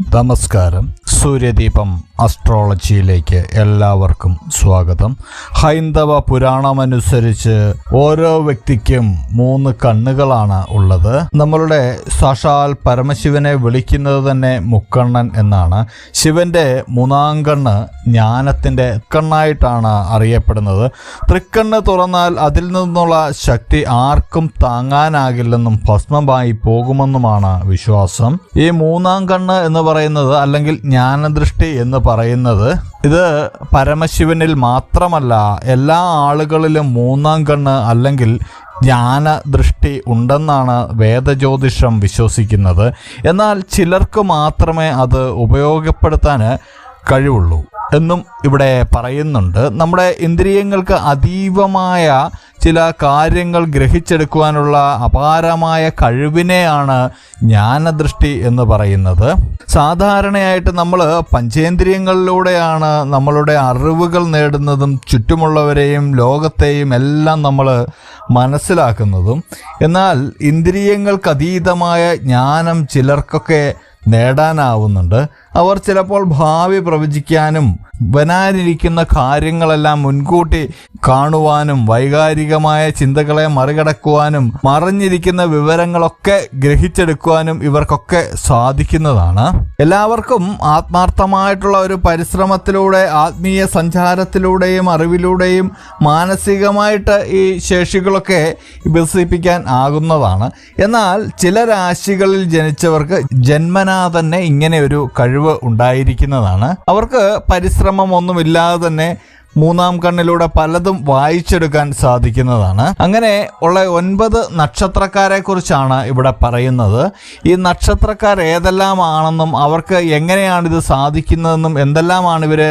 നമസ്കാരം. സൂര്യദീപം അസ്ട്രോളജിയിലേക്ക് എല്ലാവർക്കും സ്വാഗതം. ഹൈന്ദവ പുരാണമനുസരിച്ച് ഓരോ വ്യക്തിക്കും മൂന്ന് കണ്ണുകളാണ് ഉള്ളത്. നമ്മളുടെ സാക്ഷാൽ പരമശിവനെ വിളിക്കുന്നത് തന്നെ മുക്കണ്ണൻ എന്നാണ്. ശിവന്റെ മൂന്നാം കണ്ണ് ജ്ഞാനത്തിന്റെ കണ്ണായിട്ടാണ് അറിയപ്പെടുന്നത്. തൃക്കണ്ണ് തുറന്നാൽ അതിൽ നിന്നുള്ള ശക്തി ആർക്കും താങ്ങാനാകില്ലെന്നും ഭസ്മമായി പോകുമെന്നുമാണ് വിശ്വാസം. ഈ മൂന്നാം കണ്ണ് എന്ന് പറയുന്നത് അല്ലെങ്കിൽ ജ്ഞാനദൃഷ്ടി എന്ന് പറയുന്നത് ഇത് പരമശിവനിൽ മാത്രമല്ല എല്ലാ ആളുകളിലും മൂന്നാം കണ്ണ് അല്ലെങ്കിൽ ജ്ഞാനദൃഷ്ടി ഉണ്ടെന്നാണ് വേദജ്യോതിഷം വിശ്വസിക്കുന്നത്. എന്നാൽ ചിലർക്ക് മാത്രമേ അത് ഉപയോഗപ്പെടുത്താൻ കഴിവുള്ളൂ എന്നും ഇവിടെ പറയുന്നുണ്ട്. നമ്മുടെ ഇന്ദ്രിയങ്ങൾക്ക് അതീവമായ ചില കാര്യങ്ങൾ ഗ്രഹിച്ചെടുക്കുവാനുള്ള അപാരമായ കഴിവിനെയാണ് ജ്ഞാനദൃഷ്ടി എന്ന് പറയുന്നത്. സാധാരണയായിട്ട് നമ്മൾ പഞ്ചേന്ദ്രിയങ്ങളിലൂടെയാണ് നമ്മളുടെ അറിവുകൾ നേടുന്നതും ചുറ്റുമുള്ളവരെയും ലോകത്തെയും എല്ലാം നമ്മൾ മനസ്സിലാക്കുന്നതും. എന്നാൽ ഇന്ദ്രിയങ്ങൾക്കതീതമായ ജ്ഞാനം ചിലർക്കൊക്കെ നേടാനാവുന്നുണ്ട്. അവർ ചിലപ്പോൾ ഭാവി പ്രവചിക്കാനും വരാനിരിക്കുന്ന കാര്യങ്ങളെല്ലാം മുൻകൂട്ടി കാണുവാനും വൈകാരികമായ ചിന്തകളെ മറികടക്കുവാനും മറിഞ്ഞിരിക്കുന്ന വിവരങ്ങളൊക്കെ ഗ്രഹിച്ചെടുക്കുവാനും ഇവർക്കൊക്കെ സാധിക്കുന്നതാണ്. എല്ലാവർക്കും ആത്മാർത്ഥമായിട്ടുള്ള ഒരു പരിശ്രമത്തിലൂടെ ആത്മീയ സഞ്ചാരത്തിലൂടെയും അറിവിലൂടെയും മാനസികമായിട്ട് ഈ ശേഷികളൊക്കെ വികസിപ്പിക്കാൻ ആകുന്നതാണ്. എന്നാൽ ചില രാശികളിൽ ജനിച്ചവർക്ക് ജന്മനാ തന്നെ ഇങ്ങനെ ഒരു കഴിവ് ഉണ്ടായിരിക്കുന്നതാണ്. അവർക്ക് പരിശ്രമം പരിശ്രമമൊന്നുമില്ലാതെ തന്നെ മൂന്നാം കണ്ണിലൂടെ പലതും വായിച്ചെടുക്കാൻ സാധിക്കുന്നതാണ്. അങ്ങനെ ഉള്ള ഒൻപത് നക്ഷത്രക്കാരെ കുറിച്ചാണ് ഇവിടെ പറയുന്നത്. ഈ നക്ഷത്രക്കാർ ഏതെല്ലാമാണെന്നും അവർക്ക് എങ്ങനെയാണ് ഇത് സാധിക്കുന്നതെന്നും എന്തെല്ലാമാണ് ഇവർ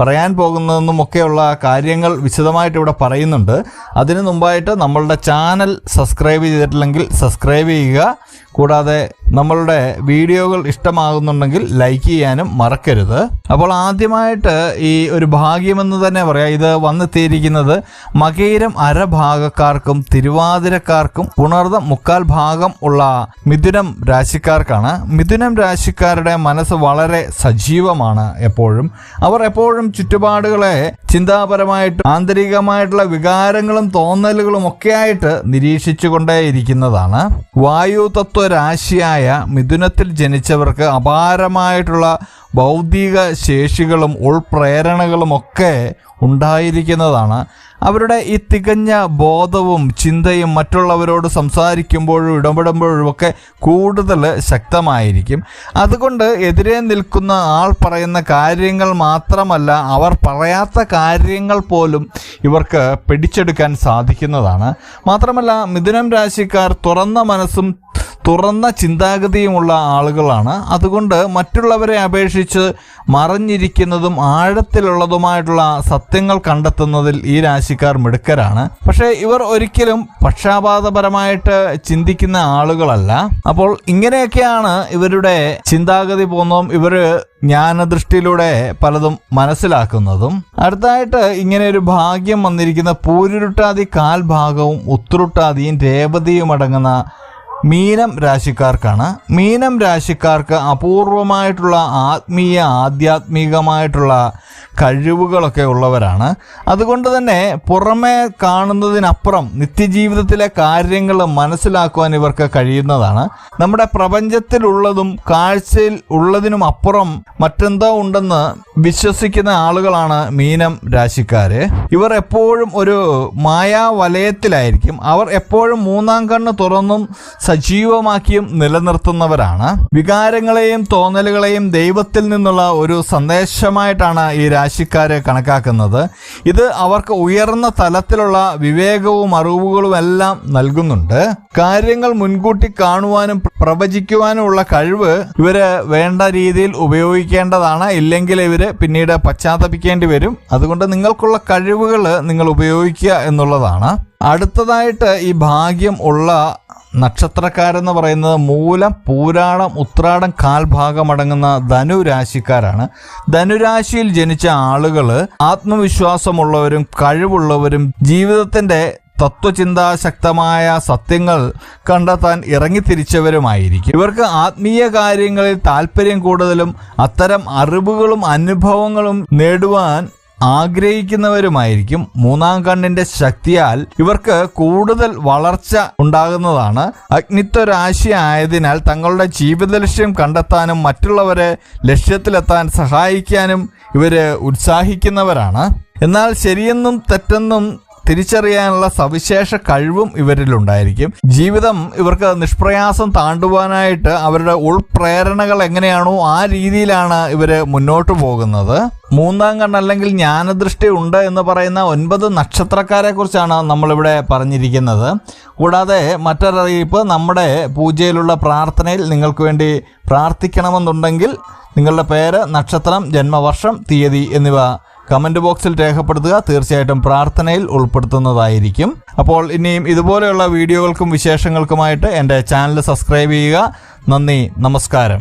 പറയാൻ പോകുന്നതെന്നും ഒക്കെയുള്ള കാര്യങ്ങൾ വിശദമായിട്ട് ഇവിടെ പറയുന്നുണ്ട്. അതിനു മുമ്പായിട്ട് നമ്മളുടെ ചാനൽ സബ്സ്ക്രൈബ് ചെയ്തിട്ടില്ലെങ്കിൽ സബ്സ്ക്രൈബ് ചെയ്യുക. കൂടാതെ നമ്മളുടെ വീഡിയോകൾ ഇഷ്ടമാകുന്നുണ്ടെങ്കിൽ ലൈക്ക് ചെയ്യാനും മറക്കരുത്. അപ്പോൾ ആദ്യമായിട്ട് ഈ ഒരു ഭാഗ്യമെന്ന് തന്നെ പറയാം. ഇത് വന്നെത്തിയിരിക്കുന്നത് മകയിരം അരഭാഗക്കാർക്കും തിരുവാതിരക്കാർക്കും പുണർന്ന മുക്കാൽ ഭാഗം ഉള്ള മിഥുനം രാശിക്കാർക്കാണ്. മിഥുനം രാശിക്കാരുടെ മനസ്സ് വളരെ സജീവമാണ് എപ്പോഴും. അവർ എപ്പോഴും ചുറ്റുപാടുകളെ ചിന്താപരമായിട്ട് ആന്തരികമായിട്ടുള്ള വികാരങ്ങളും തോന്നലുകളും ഒക്കെയായിട്ട് നിരീക്ഷിച്ചുകൊണ്ടേയിരിക്കുന്നതാണ്. വായു തത്വരാശിയായ മിഥുനത്തിൽ ജനിച്ചവർക്ക് അപാരമായിട്ടുള്ള ബൗദ്ധിക ശേഷികളും ഉൾപ്രേരണകളും ഒക്കെ ഉണ്ടായിരിക്കുന്നതാണ്. അവരുടെ ഈ തികഞ്ഞ ബോധവും ചിന്തയും മറ്റുള്ളവരോട് സംസാരിക്കുമ്പോഴും ഇടപെടുമ്പോഴും ഒക്കെ കൂടുതൽ ശക്തമായിരിക്കും. അതുകൊണ്ട് എതിരെ നിൽക്കുന്ന ആൾ പറയുന്ന കാര്യങ്ങൾ മാത്രമല്ല അവർ പറയാത്ത കാര്യങ്ങൾ പോലും ഇവർക്ക് പിടിച്ചെടുക്കാൻ സാധിക്കുന്നതാണ്. മാത്രമല്ല മിഥുനം രാശിക്കാർ തുറന്ന മനസ്സും തുറന്ന ചിന്താഗതിയുമുള്ള ആളുകളാണ്. അതുകൊണ്ട് മറ്റുള്ളവരെ അപേക്ഷിച്ച് മറഞ്ഞിരിക്കുന്നതും ആഴത്തിലുള്ളതുമായിട്ടുള്ള സത്യങ്ങൾ കണ്ടെത്തുന്നതിൽ ഈ രാശിക്കാർ മിടുക്കരാണ്. പക്ഷേ ഇവർ ഒരിക്കലും പക്ഷാപാതപരമായിട്ട് ചിന്തിക്കുന്ന ആളുകളല്ല. അപ്പോൾ ഇങ്ങനെയൊക്കെയാണ് ഇവരുടെ ചിന്താഗതി പോകുന്നതും ഇവർ ജ്ഞാനദൃഷ്ടിയിലൂടെ പലതും മനസ്സിലാക്കുന്നതും. അടുത്തായിട്ട് ഇങ്ങനെ ഒരു ഭാഗ്യം വന്നിരിക്കുന്ന പൂരുരുട്ടാതി കാൽഭാഗവും ഉത്രുട്ടാതിയും രേവതിയും അടങ്ങുന്ന മീനം രാശിക്കാർക്കാണ്. മീനം രാശിക്കാർക്ക് അപൂർവമായിട്ടുള്ള ആത്മീയ ആധ്യാത്മികമായിട്ടുള്ള കഴിവുകളൊക്കെ ഉള്ളവരാണ്. അതുകൊണ്ട് തന്നെ പുറമേ കാണുന്നതിനപ്പുറം നിത്യജീവിതത്തിലെ കാര്യങ്ങൾ മനസ്സിലാക്കുവാൻ ഇവർക്ക് കഴിയുന്നതാണ്. നമ്മുടെ പ്രപഞ്ചത്തിലുള്ളതും കാഴ്ചയിൽ ഉള്ളതിനും അപ്പുറം മറ്റെന്തോ ഉണ്ടെന്ന് വിശ്വസിക്കുന്ന ആളുകളാണ് മീനം രാശിക്കാര്. ഇവർ എപ്പോഴും ഒരു മായാവലയത്തിലായിരിക്കും. അവർ എപ്പോഴും മൂന്നാം കണ്ണ് തുറന്നും സജീവമാക്കിയും നിലനിർത്തുന്നവരാണ്. വികാരങ്ങളെയും തോന്നലുകളെയും ദൈവത്തിൽ നിന്നുള്ള ഒരു സന്ദേശമായിട്ടാണ് ഈ രാശിക്കാരെ കണക്കാക്കുന്നത്. ഇത് അവർക്ക് ഉയർന്ന തലത്തിലുള്ള വിവേകവും അറിവുകളും എല്ലാം നൽകുന്നുണ്ട്. കാര്യങ്ങൾ മുൻകൂട്ടി കാണുവാനും പ്രവചിക്കുവാനുമുള്ള കഴിവ് ഇവർ വേണ്ട രീതിയിൽ ഉപയോഗിക്കേണ്ടതാണ്. ഇല്ലെങ്കിൽ ഇവർ പിന്നീട് പശ്ചാത്തപിക്കേണ്ടി വരും. അതുകൊണ്ട് നിങ്ങൾക്കുള്ള കഴിവുകൾ നിങ്ങൾ ഉപയോഗിക്കുക എന്നുള്ളതാണ്. അടുത്തതായിട്ട് ഈ ഭാഗ്യം ഉള്ള നക്ഷത്രക്കാരെന്ന് പറയുന്നത് മൂലം പൂരാടം ഉത്രാടം കാൽഭാഗമടങ്ങുന്ന ധനുരാശിക്കാരാണ്. ധനുരാശിയിൽ ജനിച്ച ആളുകൾ ആത്മവിശ്വാസമുള്ളവരും കഴിവുള്ളവരും ജീവിതത്തിന്റെ തത്വചിന്താശക്തമായ സത്യങ്ങൾ കണ്ടെത്താൻ ഇറങ്ങിത്തിരിച്ചവരുമായിരിക്കും. ഇവർക്ക് ആത്മീയ കാര്യങ്ങളിൽ താല്പര്യം കൂടുതലും അത്തരം അറിവുകളും അനുഭവങ്ങളും നേടുവാൻ ആഗ്രഹിക്കുന്നവരുമായിരിക്കും മൂന്നാം കണ്ണിന്റെ ശക്തിയാൽ ഇവർക്ക് കൂടുതൽ വളർച്ച ഉണ്ടാകുന്നതാണ്. അഗ്നിത്വ രാശി ആയതിനാൽ തങ്ങളുടെ ജീവിത ലക്ഷ്യം കണ്ടെത്താനും മറ്റുള്ളവരെ ലക്ഷ്യത്തിലെത്താൻ സഹായിക്കാനും ഇവർ ഉത്സാഹിക്കുന്നവരാണ്. എന്നാൽ ശരിയെന്നും തെറ്റെന്നും തിരിച്ചറിയാനുള്ള സവിശേഷ കഴിവും ഇവരിലുണ്ടായിരിക്കും. ജീവിതം ഇവർക്ക് നിഷ്പ്രയാസം താണ്ടുവാനായിട്ട് അവരുടെ ഉൾപ്രേരണകൾ എങ്ങനെയാണോ ആ രീതിയിലാണ് ഇവർ മുന്നോട്ട് പോകുന്നത്. മൂന്നാം കണ്ണല്ലെങ്കിൽ ജ്ഞാനദൃഷ്ടി ഉണ്ട് എന്ന് പറയുന്ന ഒൻപത് നക്ഷത്രക്കാരെ കുറിച്ചാണ് നമ്മളിവിടെ പറഞ്ഞിരിക്കുന്നത്. കൂടാതെ മറ്റൊരറിയിപ്പ് നമ്മുടെ പൂജയിലുള്ള പ്രാർത്ഥനയിൽ നിങ്ങൾക്ക് വേണ്ടി പ്രാർത്ഥിക്കണമെന്നുണ്ടെങ്കിൽ നിങ്ങളുടെ പേര് നക്ഷത്രം ജന്മവർഷം തീയതി എന്നിവ കമന്റ് ബോക്സിൽ രേഖപ്പെടുത്തുക. തീർച്ചയായിട്ടും പ്രാർത്ഥനയിൽ ഉൾപ്പെടുത്തുന്നതായിരിക്കും. അപ്പോൾ ഇനിയും ഇതുപോലെയുള്ള വീഡിയോകൾക്കും വിശേഷങ്ങൾക്കുമായിട്ട് എന്റെ ചാനൽ സബ്സ്ക്രൈബ് ചെയ്യുക. നന്ദി നമസ്കാരം.